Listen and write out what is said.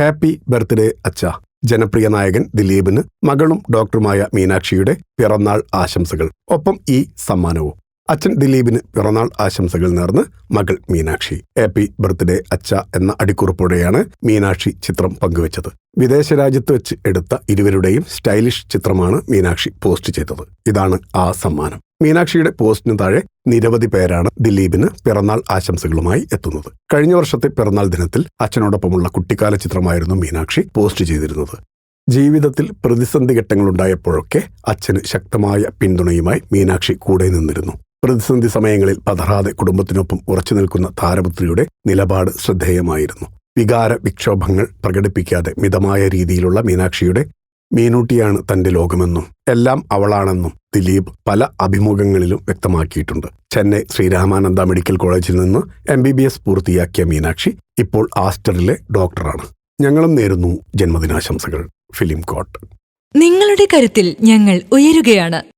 Happy birthday അച്ഛ. ജനപ്രിയ നായകൻ ദിലീപിന് മകളും ഡോക്ടറുമായ മീനാക്ഷിയുടെ പിറന്നാൾ ആശംസകൾ. ഒപ്പം ഈ സമ്മാനവും. അച്ഛൻ ദിലീപിന് പിറന്നാൾ ആശംസകൾ നേർന്ന് മകൾ മീനാക്ഷി. ഹാപ്പി ബർത്ത്ഡേ അച്ഛ എന്ന അടിക്കുറിപ്പോടെയാണ് മീനാക്ഷി ചിത്രം പങ്കുവച്ചത്. വിദേശ രാജ്യത്ത് വെച്ച് എടുത്ത ഇരുവരുടെയും സ്റ്റൈലിഷ് ചിത്രമാണ് മീനാക്ഷി പോസ്റ്റ് ചെയ്തത്. ഇതാണ് ആ സമ്മാനം. മീനാക്ഷിയുടെ പോസ്റ്റിന് താഴെ നിരവധി പേരാണ് ദിലീപിന് പിറന്നാൾ ആശംസകളുമായി എത്തുന്നത്. കഴിഞ്ഞ വർഷത്തെ പിറന്നാൾ ദിനത്തിൽ അച്ഛനോടൊപ്പമുള്ള കുട്ടിക്കാല ചിത്രമായിരുന്നു മീനാക്ഷി പോസ്റ്റ് ചെയ്തിരുന്നത്. ജീവിതത്തിൽ പ്രതിസന്ധി ഘട്ടങ്ങളുണ്ടായപ്പോഴൊക്കെ അച്ഛന് ശക്തമായ പിന്തുണയുമായി മീനാക്ഷി കൂടെ നിന്നിരുന്നു. പ്രതിസന്ധി സമയങ്ങളിൽ പതറാതെ കുടുംബത്തിനൊപ്പം ഉറച്ചു നിൽക്കുന്ന താരപുത്രിയുടെ നിലപാട് ശ്രദ്ധേയമായിരുന്നു. വികാര വിക്ഷോഭങ്ങൾ പ്രകടിപ്പിക്കാതെ മിതമായ രീതിയിലുള്ള മീനാക്ഷിയുടെ മീനൂട്ടിയാണ് തന്റെ ലോകമെന്നും എല്ലാം അവളാണെന്നും ദിലീപ് പല അഭിമുഖങ്ങളിലും വ്യക്തമാക്കിയിട്ടുണ്ട്. ചെന്നൈ ശ്രീരാമാനന്ദ മെഡിക്കൽ കോളേജിൽ നിന്ന് എം ബി ബി എസ് പൂർത്തിയാക്കിയ മീനാക്ഷി ഇപ്പോൾ ആസ്റ്ററിലെ ഡോക്ടറാണ്. ഞങ്ങളും നേരുന്നു ജന്മദിനാശംസകൾ. ഫിലിം കോട്ട്. നിങ്ങളുടെ കരുത്തിൽ ഞങ്ങൾ ഉയരുകയാണ്.